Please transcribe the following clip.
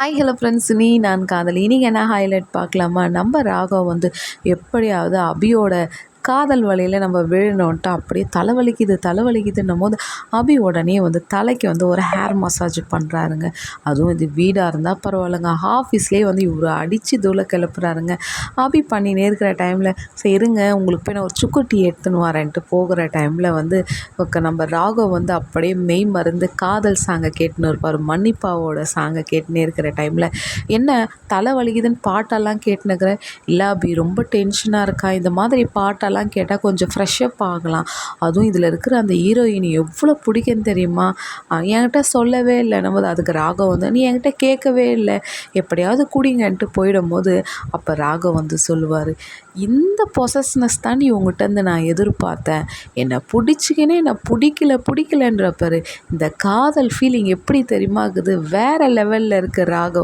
Hi hello friends நீ நான் காதலி. நீங்கள் என்ன ஹைலைட் பார்க்கலாமா? நம்ம ராகவ் வந்து எப்படியாவது அபியோட காதல் வலையில் நம்ம விழணுன்ட்டு அப்படியே தலைவலிக்குது தலைவலிக்குதுன்னும் போது அபி உடனே வந்து தலைக்கு வந்து ஒரு ஹேர் மசாஜ் பண்ணுறாருங்க அதுவும் இது வீடாக இருந்தால் பரவாயில்லைங்க. ஆஃபீஸ்லேயே வந்து இவர் அடித்து தூளை கிளப்புறாருங்க. அபி பண்ணினே இருக்கிற டைமில் சரிங்க இருங்க உங்களுக்கு போய் நான் ஒரு சுக்கு டீ எடுத்துன்னு வரேன்ட்டு போகிற டைமில் வந்து நம்ம ராகவ் வந்து அப்படியே மெய் மருந்து காதல் சாங்கை கேட்டுன்னு இருப்பார். மன்னிப்பாவோட சாங்கை கேட்டுனே இருக்கிற டைமில் என்ன தலை வலிக்குதுன்னு பாட்டெல்லாம் கேட்டுனுக்கிறேன் இல்லை அபி ரொம்ப டென்ஷனாக இருக்கா? இந்த மாதிரி பாட்டெல்லாம் அதெல்லாம் கேட்டால் கொஞ்சம் ஃப்ரெஷ்ஷப் ஆகலாம். அதுவும் இதில் இருக்கிற அந்த ஹீரோயின் எவ்வளோ பிடிக்குன்னு தெரியுமா? என்கிட்ட சொல்லவே இல்லை. நம்ம அதுக்கு ராகம் வந்து நீ என்கிட்ட கேட்கவே இல்லை. எப்படியாவது குடிங்கன்ட்டு போயிடும் போது அப்போ ராகம் வந்து சொல்லுவார் இந்த பொசஸ்னஸ் தான் நீ உங்கள்கிட்ட நான் எதிர்பார்த்தேன். என்னை பிடிச்சிக்கினே என்னை பிடிக்கல பிடிக்கலன்றப்பாரு. இந்த காதல் ஃபீலிங் எப்படி தெரியுமா இருக்குது வேறு லெவலில் இருக்க ராகம்